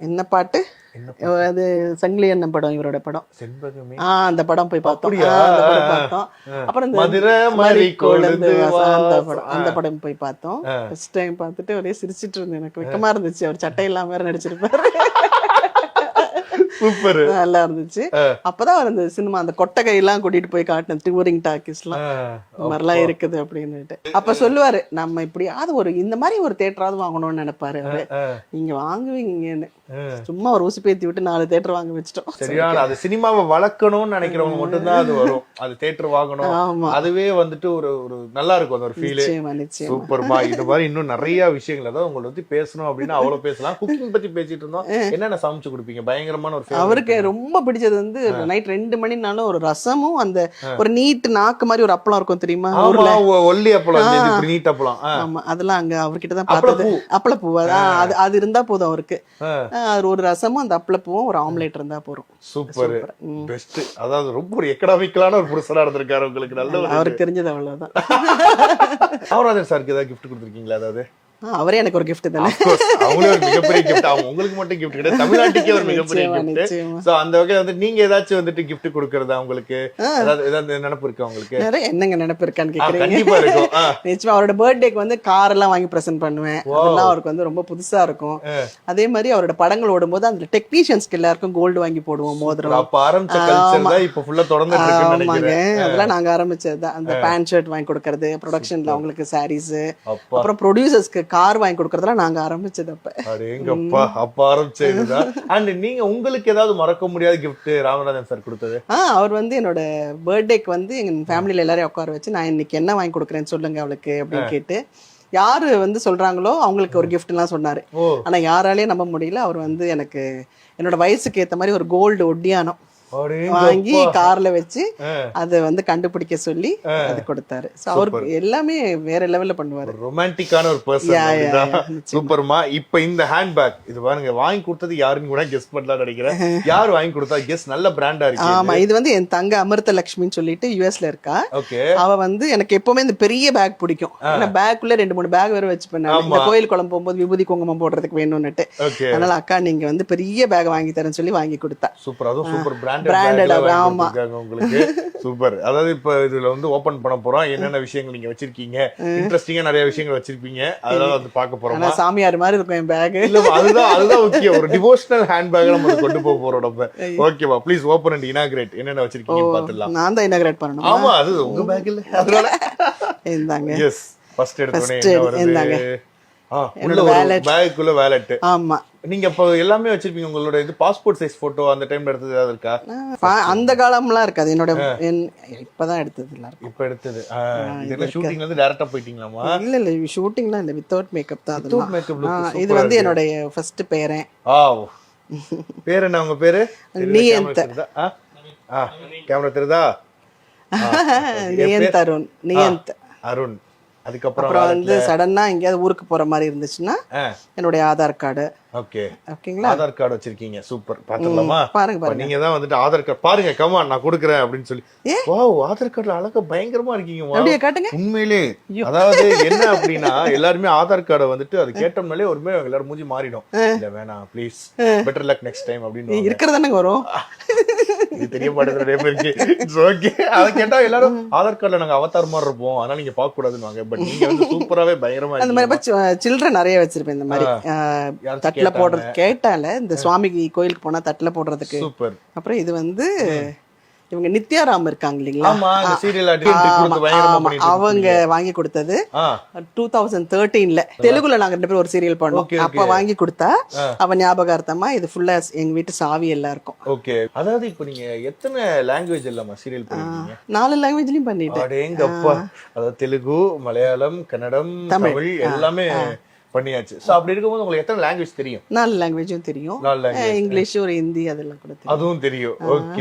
என்ன பாட்டு? அது சங்கிலி அண்ணன் படம் இவரோட படம். செண்பகமே? ஆ அந்த படம் போய் பார்த்தோம். பார்த்தோம். அப்புறம் அந்த. படம் அந்த படம் போய் பார்த்தோம். ஃபர்ஸ்ட் டைம் பார்த்துட்டு ஒரே சிரிச்சிட்டு இருந்தேன். எனக்கு வெக்கமா இருந்துச்சு. அவர் சட்டை இல்லாம வேற நடிச்சிருப்பாரு. சூப்பர். நல்லா இருந்துச்சு அப்பதான் அவர் அந்த சினிமா அந்த கொட்டகை எல்லாம் கூட்டிட்டு போய் காட்டினேன் டூரிங் இந்த மாதிரிலாம் இருக்குது அப்படின்னுட்டு. அப்ப சொல்லுவாரு நம்ம இப்படியாவது ஒரு இந்த மாதிரி ஒரு தேட்டராவது வாங்கணும்னு நினைப்பாரு. அவரு நீங்க வாங்குவீங்கன்னு. சும்மா ஒரு ஊசி பேத்தி விட்டு நாலு தேட்டர் வாங்க வச்சிட்டோம். சரியான அது சினிமாவை வளர்க்கணும்னு நினைக்கிறவங்க மட்டும்தான் அது வரும். அது தியேட்டர் வாங்கணும். ஆமா. அதுவே வந்துட்டு ஒரு ஒரு நல்லா இருக்கும் அந்த ஒரு ஃபீல் சூப்பர்மா. இந்த மாதிரி இன்னும் நிறைய விஷயங்கள். அதாவது உங்களை பத்தி பேசணும் அப்படின்னா அவ்வளவு பேசலாம். குக்கிங் பத்தி பேசிட்டு இருந்தோம். என்னென்ன சமைச்சு கொடுப்பீங்க? பயங்கரமான ஒரு அவருக்கு ரொம்ப பிடிச்சது வந்து நைட் ரெண்டு மணினாலும் ஒரு ரசமும் அந்த ஒரு நீட் நாக்கு மாதிரி ஒரு அப்பளம் இருக்கும் தெரியுமா? ஒல்லி அப்பளம் நீட் அப்பளம். ஆமா அதெல்லாம் அங்க அவர்கிட்ட தான். பார்த்தது. அப்பளப்பூ அது அது இருந்தா போதும் அவருக்கு. அது ஒரு ரசமும் அந்த அப்பளப்பூவும் ஒரு ஆம்லேட் இருந்தா போதும். சூப்பர். பெஸ்ட். அதாவது ரொம்ப ஒரு எக்கனாமிக்கலான ஒரு புருஷனா இருந்திருக்காரு உங்களுக்கு நல்ல அவருக்கு தெரிஞ்சது அவ்வளவுதான். அவராஜன் சாருக்கு ஏதாவது gift கொடுத்துருக்கீங்களா அதாவது? அவரே எனக்கு ஒரு gift தானே? அவங்களே ஒரு மிகப்பெரிய gift. அவங்க உங்களுக்கு மட்டும் gift கிடையாது. தமிழ்நாட்டுக்கே ஒரு மிகப்பெரிய நிச்சயமா. சோ அந்த வகையில வந்து நீங்க ஏதாச்சும் வந்துட்டு gift கொடுக்கறதா உங்களுக்கு? ஏதாவது ஏதாவது நினைப்பு இருக்கா உங்களுக்கு? நிறைய என்னங்க நினைப்பு இருக்கான்னு கேக்குறீங்க? கண்டிப்பா இருக்கும். நிச்சயமா அவரோட பர்த்டேக்கு வந்து கார் எல்லாம் வாங்கி பிரசன்ட் பண்ணுவேன். அதெல்லாம் அவருக்கு வந்து ரொம்ப புதுசா இருக்கும். அதே மாதிரி அவரோட படங்கள் ஓடும்போது அந்த டெக்னீஷியன்ஸ்க்கு எல்லாருக்கும் கோல்டு வாங்கி போடுவோம் மோதிரம். அப்ப ஆரம்பிச்ச கல்ச்சர் தான் இப்ப ஃபுல்லா ஆமாங்க. நினைக்கிறேன். அதெல்லாம் நாங்க ஆரம்பிச்சதுதான் அந்த பேண்ட் ஷர்ட் வாங்கி கொடுக்கறது ப்ரொடக்ஷன்ல அவங்களுக்கு சாரீஸ் அப்பா. அப்புறம் ப்ரொடியூசர்ஸ்க்கு கார் வாங்கி கொடுக்கறதெல்லாம் நாங்க ஆரம்பிச்சது அப்ப அப்ப ஆரம்பிச்சதுதான் அண்ட் நீங்க உங்களுக்கு ஏதாவது மறக்க முடியாத gift ராமநாதன் சார் கொடுத்தது? ஆ அவர் வந்து என்னோட பர்த்டேக்கு வந்து எங்க ஃபேமிலியில எல்லாரையும் உட்கார வச்சு நான் இன்னைக்கு என்ன வாங்கி கொடுக்குறேன்னு சொல்லுங்க அவளுக்கு அப்படின்னு கேட்டு யாரு வந்து சொல்றாங்களோ அவங்களுக்கு ஒரு gift எல்லாம் சொன்னாரு. ஆனா யாராலையும் நம்ப முடியல. அவர் வந்து எனக்கு என்னோட வயசுக்கு ஏத்த மாதிரி ஒரு கோல்டு ஒட்டியானம். வாங்கி. கார்ல வச்சு. அதை வந்து கண்டுபிடிக்க சொல்லி அது கொடுத்தாரு. ஸோ அவருக்கு எல்லாமே வேற லெவல்ல பண்ணுவாரு. ரொமான்டிக்கான ஒரு பர்சன் சூப்பர்மா. இப்ப இந்த ஹேண்ட் பேக் இது பாருங்க வாங்கி கொடுத்தது யாருன்னு கூட கெஸ் பண்ணலாம் நினைக்கிறேன். யார் வாங்கி கொடுத்தா கெஸ் நல்ல பிராண்டா இருக்கு ஆமா இது வந்து என் தங்க அமிர்த லட்சுமின்னு சொல்லிட்டு யூஎஸ்ல இருக்கா. அவ வந்து எனக்கு எப்பவுமே இந்த பெரிய பேக் பிடிக்கும். ஏன்னா பேக்குள்ள ரெண்டு மூணு பேக் வேற வச்சு பண்ணாங்க இந்த கோயில் குளம் போகும்போது விபூதி குங்குமம் போடுறதுக்கு வேணும்னுட்டு. அதனால அக்கா நீங்க வந்து பெரிய பேக் வாங்கி தரேன்னு சொல்லி வாங்கி கொடுத்தா. சூப்பர். அதுவும் சூப்பர் Branded, பிராண்டட் ஆமா. உங்களுக்கு. சூப்பர் அதாவது இப்ப இதுல வந்து ஓபன் பண்ண போறோம். என்னென்ன விஷயங்கள் நீங்க வச்சிருக்கீங்க? இன்ட்ரெஸ்டிங்கா நிறைய விஷயங்கள் வச்சிருப்பீங்க. அதெல்லாம் வந்து பார்க்க போறோம்? சாமியார் மாதிரி இருக்கும் என் பேக் இல்ல அதுதான் அதுதான் முக்கியம். ஒரு டிவோஷனல் ஹேண்ட் பேக் நம்ம கொண்டு போக போறோம் நம்ம. ஓகேவா ப்ளீஸ் ஓபன் அண்ட் இனாகிரேட் என்னென்ன வச்சிருக்கீங்கன்னு பாத்துடலாம் நான் தான் இனாகிரேட் பண்ணணும்? ஆமா அது உங்க பேக் இல்ல. அதனால இந்தாங்க. எஸ் ஃபர்ஸ்ட் எடுத்த உடனே First என்ன. வருது? ஆ உள்ள ஒரு பேக்குள்ள வேலட் ஆமா. நீங்க அப்ப எல்லாமே வச்சிருப்பீங்க உங்களோட இது பாஸ்போர்ட் சைஸ் போட்டோ அந்த டைம்ல எடுத்தது ஏதாவது இருக்கா? அந்த காலம்லாம் இருக்காது. என்னோட என் இப்பதான் எடுத்தது இருக்கும். இப்ப எடுத்தது. ஆ, இதெல்லாம் ஷூட்டிங்ல இருந்து டைரக்டா போயிட்டீங்களாமா இல்ல இல்ல ஷூட்டிங்லாம் இல்ல வித்தவுட் மேக்கப் தான் ஆ, super இது வந்து என்னுடைய ஃபர்ஸ்ட் பேரன் ஆ பேர் என்ன உங்க பேரு? நியந்த். கேமரா தெரியுதா? நியந்த் அருண் நியந்த் அருண். அதுக்கப்புறம் வந்து சடனா எங்கேயாவது ஊருக்கு போற மாதிரி இருந்துச்சுன்னா என்னுடைய ஆதார் கார்டு. ஓகே. ஓகேங்களா? ஆதார் கார்டு வச்சிருக்கீங்க. சூப்பர். பாத்துக்கலாமா? பாருங்க பாருங்க. நீங்க தான் வந்துட்டு ஆதார் கார்டு பாருங்க கமா நான் கொடுக்குறேன் அப்படின்னு சொல்லி. வாவ் ஆதார் கார்டுல அழகா பயங்கரமா இருக்கீங்க. அப்படியே காட்டுங்க. உண்மையிலே. அதாவது என்ன அப்படின்னா எல்லாருமே ஆதார் கார்டை வந்துட்டு அது கேட்டோம்னாலே ஒருமே எல்லாரும் மூஞ்சி மாறிடும். இல்ல வேணாம் please better luck next time அப்படின்னு இருக்கிறதானங்க வரும்? இது தெரிய மாட்டேங்குது நிறைய பேருக்கு. இட்ஸ் ஓகே அதை கேட்டா எல்லாரும் ஆதார் கார்டுல நாங்க அவதார் மாதிரி இருப்போம். அதனால நீங்க பார்க்க கூடாதுன்னு பட் நீங்க வந்து சூப்பராவே பயங்கரமா அந்த மாதிரி சில்ட்ரன் நிறைய வச்சிருப்பேன். இந்த மாதிரி தட்டுல போடுறது கேட்டால இந்த சுவாமிக்கு கோயிலுக்கு போனா தட்டுல போடுறதுக்கு. சூப்பர். அப்புறம் இது வந்து இவங்க நித்யாராம் இருக்காங்க இல்லைங்களா? அவங்க வாங்கி கொடுத்தது டூ தௌசண்ட் தேர்ட்டீன்ல தெலுங்குல நாங்க ரெண்டு பேரும் ஒரு சீரியல் பண்ணோம். அப்ப வாங்கி கொடுத்தா அவ ஞாபகார்த்தமா இது ஃபுல்லா எங்க வீட்டு சாவி எல்லாம் இருக்கும் ஓகே. அதாவது இப்போ நீங்க எத்தனை லாங்குவேஜ் இல்லாம சீரியல் பண்ணிருக்கீங்க நாலு லாங்குவேஜ்லயும் பண்ணிட்டேன். அடேங்கப்பா அதாவது தெலுங்கு மலையாளம் கன்னடம் தமிழ். எல்லாமே பண்ணியாச்சு. சோ அப்படி இருக்கும்போது உங்களுக்கு எத்தனை லாங்குவேஜ் தெரியும்? நாலு லாங்குவேஜும் தெரியும். இங்கிலீஷ் ஒரு ஹிந்தி அதெல்லாம் கூட அதுவும் தெரியும். ஓகே.